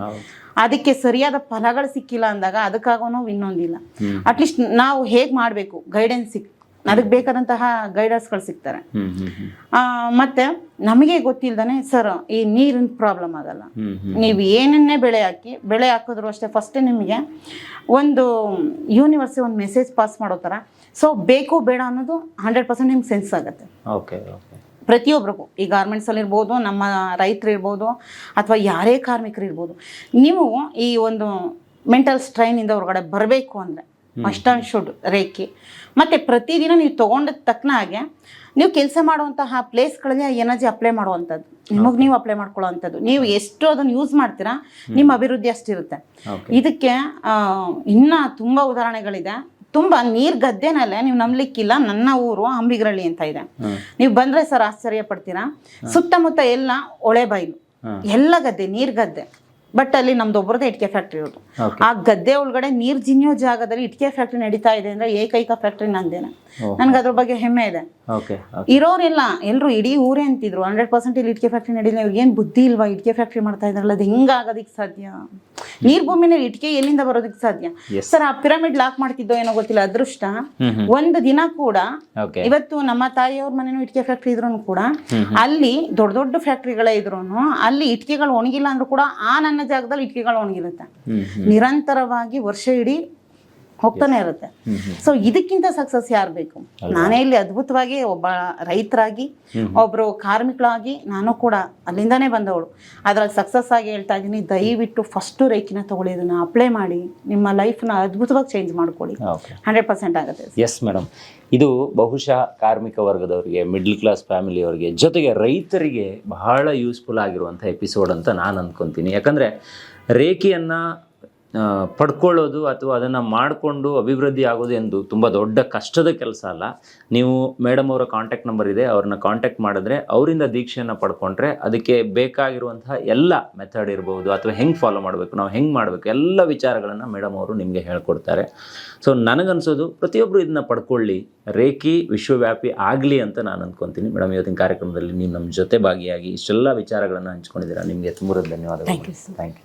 ಅದಕ್ಕೆ ಸರಿಯಾದ ಫಲಗಳು ಸಿಕ್ಕಿಲ್ಲ ಅಂದಾಗ ಅದಕ್ಕಾಗೋ ನೋವು ಇನ್ನೊಂದಿಲ್ಲ. ಅಟ್ಲೀಸ್ಟ್ ನಾವು ಹೇಗೆ ಮಾಡಬೇಕು? ಗೈಡೆನ್ಸ್ ಸಿಕ್ ಅದಕ್ಕೆ ಬೇಕಾದಂತಹ ಗೈಡರ್ಸ್ಗಳು ಸಿಗ್ತಾರೆ. ಮತ್ತೆ ನಮಗೆ ಗೊತ್ತಿಲ್ದಾನೆ ಸರ್ ಈ ನೀರಿನ ಪ್ರಾಬ್ಲಮ್ ಆಗಲ್ಲ. ನೀವು ಏನನ್ನೇ ಬೆಳೆ ಹಾಕಿ ಬೆಳೆ ಹಾಕಿದ್ರು ಅಷ್ಟೇ ಫಸ್ಟ್ ನಿಮಗೆ ಒಂದು ಯೂನಿವರ್ಸಿ ಒಂದು ಮೆಸೇಜ್ ಪಾಸ್ ಮಾಡೋ ಥರ ಸೊ ಬೇಕು ಬೇಡ ಅನ್ನೋದು ಹಂಡ್ರೆಡ್ ಪರ್ಸೆಂಟ್ ನಿಮ್ಗೆ ಸೆನ್ಸ್ ಆಗುತ್ತೆ. ಓಕೆ ಪ್ರತಿಯೊಬ್ಬರಿಗೂ ಈ ಗಾರ್ಮೆಂಟ್ಸಲ್ಲಿ ಇರ್ಬೋದು ನಮ್ಮ ರೈತರು ಇರ್ಬೋದು ಅಥವಾ ಯಾರೇ ಕಾರ್ಮಿಕರು ಇರ್ಬೋದು. ನೀವು ಈ ಒಂದು ಮೆಂಟಲ್ ಸ್ಟ್ರೈನಿಂದ ಹೊರಗಡೆ ಬರಬೇಕು ಅಂದರೆ ಮಸ್ಟ್ ಆ್ಯಂಡ್ ಶುಡ್ ರೇಖೆ. ಮತ್ತು ಪ್ರತಿದಿನ ನೀವು ತೊಗೊಂಡ ತಕ್ಷಣ ಹಾಗೆ ನೀವು ಕೆಲಸ ಮಾಡುವಂತಹ ಪ್ಲೇಸ್ಗಳಿಗೆ ಎನರ್ಜಿ ಅಪ್ಲೈ ಮಾಡುವಂಥದ್ದು. ನಿಮಗೆ ನೀವು ಅಪ್ಲೈ ಮಾಡ್ಕೊಳ್ಳೋವಂಥದ್ದು. ನೀವು ಎಷ್ಟು ಅದನ್ನು ಯೂಸ್ ಮಾಡ್ತೀರಾ ನಿಮ್ಮ ಅಭಿವೃದ್ಧಿ ಅಷ್ಟಿರುತ್ತೆ. ಇದಕ್ಕೆ ಇನ್ನೂ ತುಂಬಾ ಉದಾಹರಣೆಗಳಿದೆ. ತುಂಬಾ ನೀರ್ ಗದ್ದೆನಲ್ಲೇ ನೀವು ನಂಬಲಿಕ್ಕಿಲ್ಲ ನನ್ನ ಊರು ಅಂಬಿಗರಳ್ಳಿ ಅಂತ ಇದೆ. ನೀವು ಬಂದ್ರೆ ಸರ್ ಆಶ್ಚರ್ಯ ಪಡ್ತೀರಾ? ಸುತ್ತಮುತ್ತ ಎಲ್ಲ ಹೊಳೆ ಬೈಲು ಎಲ್ಲ ಗದ್ದೆ ನೀರ್ ಗದ್ದೆ. ಬಟ್ ಅಲ್ಲಿ ನಮ್ದು ಒಬ್ಬರದೇ ಇಟ್ಕೆ ಫ್ಯಾಕ್ಟ್ರಿ ಇರೋದು ಆ ಗದ್ದೆ ಒಳಗಡೆ ನೀರ್ ಜಿನ್ಯೋ ಜಾಗದಲ್ಲಿ ಇಟ್ಕೆ ಫ್ಯಾಕ್ಟ್ರಿ ನಡೀತಾ ಇದೆ ಅಂದ್ರೆ ಏಕೈಕ ಫ್ಯಾಕ್ಟ್ರಿ ನಂದೇನೆ. ನನ್ಗೆ ಅದ್ರ ಬಗ್ಗೆ ಹೆಮ್ಮೆ ಇದೆ. ಇರೋರೆಲ್ಲ ಎಲ್ಲರೂ ಇಡೀ ಊರೇ ಅಂತಿದ್ರು. ಹಂಡ್ರೆಡ್ ಪರ್ಸೆಂಟ್ ಇಲ್ಲಿ ಇಟ್ಕೆ ಫ್ಯಾಕ್ಟ್ರಿ ನಡೀಲಿ ಇವ್ರಿಗೆ ಏನು ಬುದ್ಧಿ ಇಲ್ವಾ? ಇಟ್ಕೆ ಫ್ಯಾಕ್ಟ್ರಿ ಮಾಡ್ತಾ ಇದ್ರಲ್ಲ ಅದು ಹೆಂಗಾಗೋದಕ್ಕೆ ಸಾಧ್ಯ? ನೀರ್ ಭೂಮಿನಲ್ಲಿ ಇಟ್ಕೆ ಎಲ್ಲಿಂದ ಬರೋದಿಕ್ ಸಾಧ್ಯ? ಸರ್ ಆ ಪಿರಮಿಡ್ ಲಾಕ್ ಮಾಡ್ತಿದ್ದೋ ಏನೋ ಗೊತ್ತಿಲ್ಲ ಅದೃಷ್ಟ. ಒಂದು ದಿನ ಕೂಡ ಇವತ್ತು ನಮ್ಮ ತಾಯಿಯವ್ರ ಮನೇನು ಇಟ್ಕೆ ಫ್ಯಾಕ್ಟ್ರಿ ಇದ್ರು ಕೂಡ ಅಲ್ಲಿ ದೊಡ್ಡ ದೊಡ್ಡ ಫ್ಯಾಕ್ಟ್ರಿಗಳೇ ಇದ್ರು ಅಲ್ಲಿ ಇಟ್ಕೆಗಳು ಒಣಗಿಲ್ಲ ಅಂದ್ರೂ ಕೂಡ ಆ ನನ್ನ ಜಾಗದಲ್ಲಿ ಇಟ್ಕೆಗಳು ಒಣಗಿರುತ್ತೆ ನಿರಂತರವಾಗಿ ವರ್ಷ ಇಡೀ ಹೋಗ್ತಾನೆ ಇರುತ್ತೆ. ಸೊ ಇದಕ್ಕಿಂತ ಸಕ್ಸಸ್ ಯಾರು ಬೇಕು? ನಾನೇ ಇಲ್ಲಿ ಅದ್ಭುತವಾಗಿ ಒಬ್ಬ ರೈತರಾಗಿ ಒಬ್ರು ಕಾರ್ಮಿಕಳಾಗಿ ನಾನು ಕೂಡ ಅಲ್ಲಿಂದಾನೇ ಬಂದವಳು. ಅದ್ರಲ್ಲಿ ಸಕ್ಸಸ್ ಆಗಿ ಹೇಳ್ತಾ ಇದ್ದೀನಿ ದಯವಿಟ್ಟು ಫಸ್ಟು ರೇಖಿನ ತಗೊಳ್ಳಿ ಇದನ್ನ ಅಪ್ಲೈ ಮಾಡಿ ನಿಮ್ಮ ಲೈಫ್ನ ಅದ್ಭುತವಾಗಿ ಚೇಂಜ್ ಮಾಡ್ಕೊಳ್ಳಿ. ಹಂಡ್ರೆಡ್ ಪರ್ಸೆಂಟ್ ಆಗುತ್ತೆ ಎಸ್ ಮೇಡಮ್ ಇದು ಬಹುಶಃ ಕಾರ್ಮಿಕ ವರ್ಗದವರಿಗೆ ಮಿಡ್ಲ್ ಕ್ಲಾಸ್ ಫ್ಯಾಮಿಲಿಯವರಿಗೆ ಜೊತೆಗೆ ರೈತರಿಗೆ ಬಹಳ ಯೂಸ್ಫುಲ್ ಆಗಿರುವಂಥ ಎಪಿಸೋಡ್ ಅಂತ ನಾನು ಅಂದ್ಕೊತೀನಿ ಯಾಕಂದರೆ ರೇಖೆಯನ್ನು ಪಡ್ಕೊಳ್ಳೋದು ಅಥವಾ ಅದನ್ನು ಮಾಡಿಕೊಂಡು ಅಭಿವೃದ್ಧಿ ಆಗೋದು ಎಂದು ತುಂಬ ದೊಡ್ಡ ಕಷ್ಟದ ಕೆಲಸ ಅಲ್ಲ. ನೀವು ಮೇಡಮ್ ಅವರ ಕಾಂಟ್ಯಾಕ್ಟ್ ನಂಬರ್ ಇದೆ ಅವ್ರನ್ನ ಕಾಂಟ್ಯಾಕ್ಟ್ ಮಾಡಿದ್ರೆ ಅವರಿಂದ ದೀಕ್ಷೆಯನ್ನು ಪಡ್ಕೊಂಡ್ರೆ ಅದಕ್ಕೆ ಬೇಕಾಗಿರುವಂತಹ ಎಲ್ಲ ಮೆಥಡ್ ಇರ್ಬೋದು ಅಥವಾ ಹೆಂಗೆ ಫಾಲೋ ಮಾಡಬೇಕು ನಾವು ಹೆಂಗೆ ಮಾಡಬೇಕು ಎಲ್ಲ ವಿಚಾರಗಳನ್ನು ಮೇಡಮ್ ಅವರು ನಿಮಗೆ ಹೇಳ್ಕೊಡ್ತಾರೆ. ಸೊ ನನಗನ್ಸೋದು ಪ್ರತಿಯೊಬ್ಬರು ಇದನ್ನ ಪಡ್ಕೊಳ್ಳಿ ರೇಖಿ ವಿಶ್ವವ್ಯಾಪಿ ಆಗಲಿ ಅಂತ ನಾನು ಅನ್ಕೊಂತೀನಿ. ಮೇಡಮ್ ಇವತ್ತಿನ ಕಾರ್ಯಕ್ರಮದಲ್ಲಿ ನೀವು ನಮ್ಮ ಜೊತೆ ಭಾಗಿಯಾಗಿ ಇಷ್ಟೆಲ್ಲ ವಿಚಾರಗಳನ್ನು ಹಂಚ್ಕೊಂಡಿದ್ದೀರಾ. ನಿಮಗೆ ತುಂಬ ಧನ್ಯವಾದಗಳು. Thank you sir. Thank you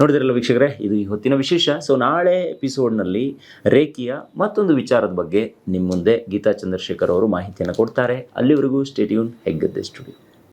ನೋಡಿದ್ರಲ್ಲ ವೀಕ್ಷಕರೇ, ಇದು ಹೊತ್ತಿನ ವಿಶೇಷ. ಸೊ ನಾಳೆ ಎಪಿಸೋಡ್ನಲ್ಲಿ ರೇಖಿಯ ಮತ್ತೊಂದು ವಿಚಾರದ ಬಗ್ಗೆ ನಿಮ್ಮ ಮುಂದೆ ಗೀತಾ ಚಂದ್ರಶೇಖರ್ ಅವರು ಮಾಹಿತಿಯನ್ನು ಕೊಡ್ತಾರೆ. ಅಲ್ಲಿವರೆಗೂ ಸ್ಟೇಟ್ಯೂನ್ ಹೆಗ್ಗದ್ದೆ ಸ್ಟುಡಿಯೋ